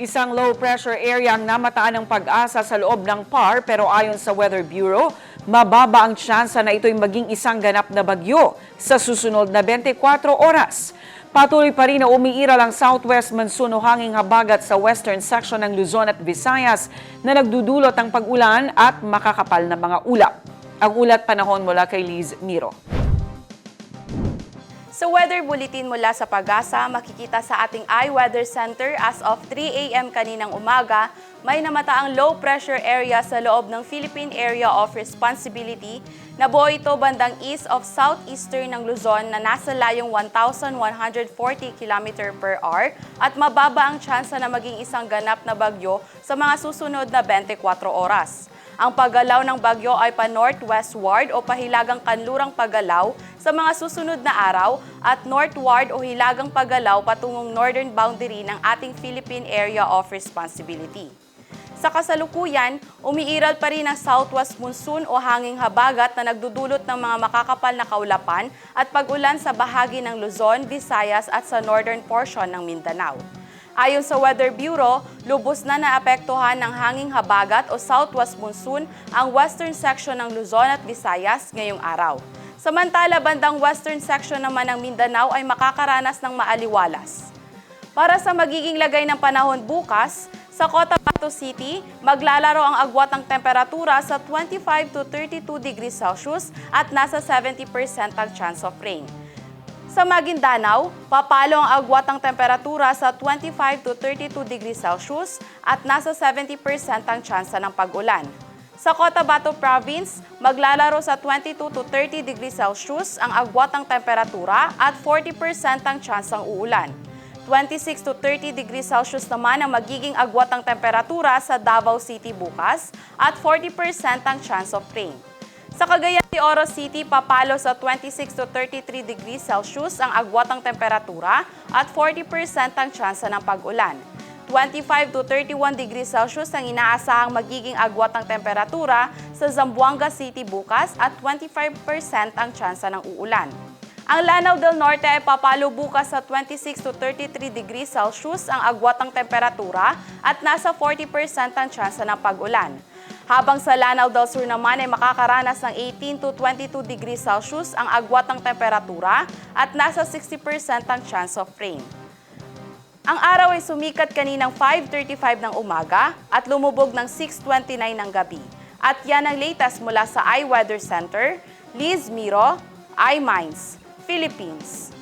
Isang low pressure area ang namataan ng pag-asa sa loob ng PAR pero ayon sa Weather Bureau, mababa ang tsansa na ito'y maging isang ganap na bagyo sa susunod na 24 oras. Patuloy pa rin na umiiral ang southwest monsoon o hanging habagat sa western section ng Luzon at Visayas na nagdudulot ng pag-ulan at makakapal na mga ulap. Ang ulat panahon mula kay Liz Miro. Sa weather bulletin mula sa Pagasa, makikita sa ating iWeather Center as of 3 a.m. kaninang umaga, may namataang low pressure area sa loob ng Philippine Area of Responsibility na buo ito bandang east of southeastern ng Luzon na nasa layong 1,140 km per hour at mababa ang tsansa na maging isang ganap na bagyo sa mga susunod na 24 oras. Ang paggalaw ng bagyo ay pa-northwestward o pahilagang kanlurang paggalaw sa mga susunod na araw at northward o hilagang paggalaw patungong northern boundary ng ating Philippine Area of Responsibility. Sa kasalukuyan, umiiral pa rin ang southwest monsoon o hanging habagat na nagdudulot ng mga makakapal na kaulapan at pag-ulan sa bahagi ng Luzon, Visayas at sa northern portion ng Mindanao. Ayon sa Weather Bureau, lubos na naapektuhan ng hanging habagat o southwest monsoon ang western section ng Luzon at Visayas ngayong araw. Samantala, bandang western section naman ng Mindanao ay makakaranas ng maaliwalas. Para sa magiging lagay ng panahon bukas, sa Cotabato City, maglalaro ang agwat ng temperatura sa 25 to 32 degrees Celsius at nasa 70% ang chance of rain. Sa Maguindanao, papalo ang agwat ng temperatura sa 25 to 32 degrees Celsius at nasa 70% ang tsansa ng pag-ulan. Sa Cotabato Province, maglalaro sa 22 to 30 degrees Celsius ang agwat ng temperatura at 40% ang tsansang uulan. 26 to 30 degrees Celsius naman ang magiging agwat ng temperatura sa Davao City bukas at 40% ang chance of rain. Sa Cagayan de Oro City, papalo sa 26 to 33 degrees Celsius ang agwat ng temperatura at 40% ang tsansa ng pag-ulan. 25 to 31 degrees Celsius ang inaasahang magiging agwat ng temperatura sa Zamboanga City bukas at 25% ang tsansa ng uulan. Ang Lanao del Norte ay papalo bukas sa 26 to 33 degrees Celsius ang agwat ng temperatura at nasa 40% ang tsansa ng pag-ulan. Habang sa Lanao del Sur naman ay makakaranas ng 18 to 22 degrees Celsius ang agwat ng temperatura at nasa 60% ang chance of rain. Ang araw ay sumikat kaninang 5.35 ng umaga at lumubog ng 6.29 ng gabi. At yan ang latest mula sa iWeather Center, Liz Miro, iMinds, Philippines.